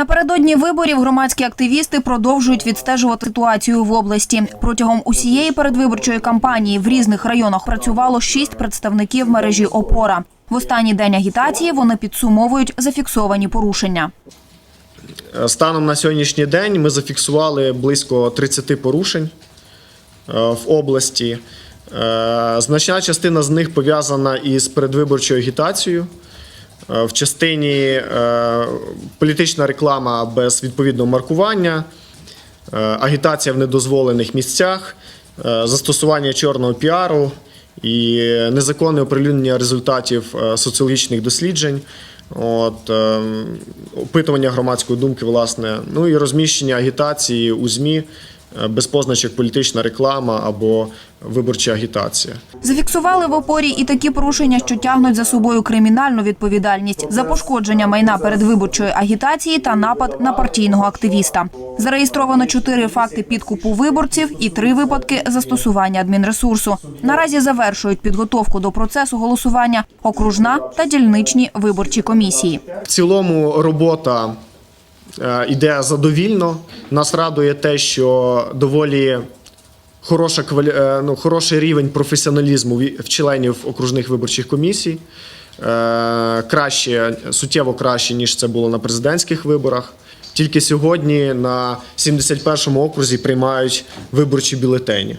Напередодні виборів громадські активісти продовжують відстежувати ситуацію в області. Протягом усієї передвиборчої кампанії в різних районах працювало шість представників мережі ОПОРА. В останній день агітації вони підсумовують зафіксовані порушення. Е, Станом на сьогоднішній день ми зафіксували близько 30 порушень е, в області. Е, Значна частина з них пов'язана із передвиборчою агітацією. Е, В частині е, політична реклама без відповідного маркування, е, агітація в недозволених місцях, застосування чорного піару і незаконне оприлюднення результатів соціологічних досліджень. От, опитування громадської думки, власне, ну і розміщення агітації у ЗМІ без позначок політична реклама або виборча агітація. Зафіксували в опорі і такі порушення, що тягнуть за собою кримінальну відповідальність за пошкодження майна передвиборчої агітації та напад на партійного активіста. Зареєстровано чотири факти підкупу виборців і три випадки застосування адмінресурсу. Наразі завершують підготовку до процесу голосування окружна та дільничні виборчі комісії. В цілому робота е, йде задовільно. Нас радує те, що доволі хороша е, ну, хороший рівень професіоналізму в членів окружних виборчих комісій. Е, Краще, суттєво краще, ніж це було на президентських виборах. Тільки сьогодні на 71-му окрузі приймають виборчі бюлетені.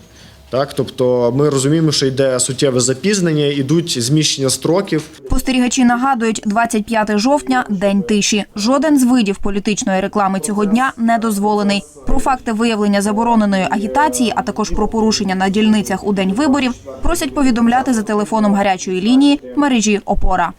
Так, тобто ми розуміємо, що йде суттєве запізнення, ідуть зміщення строків. Спостерігачі нагадують, 25 жовтня – день тиші. Жоден з видів політичної реклами цього дня не дозволений. Про факти виявлення забороненої агітації, а також про порушення на дільницях у день виборів, просять повідомляти за телефоном гарячої лінії мережі ОПОРА.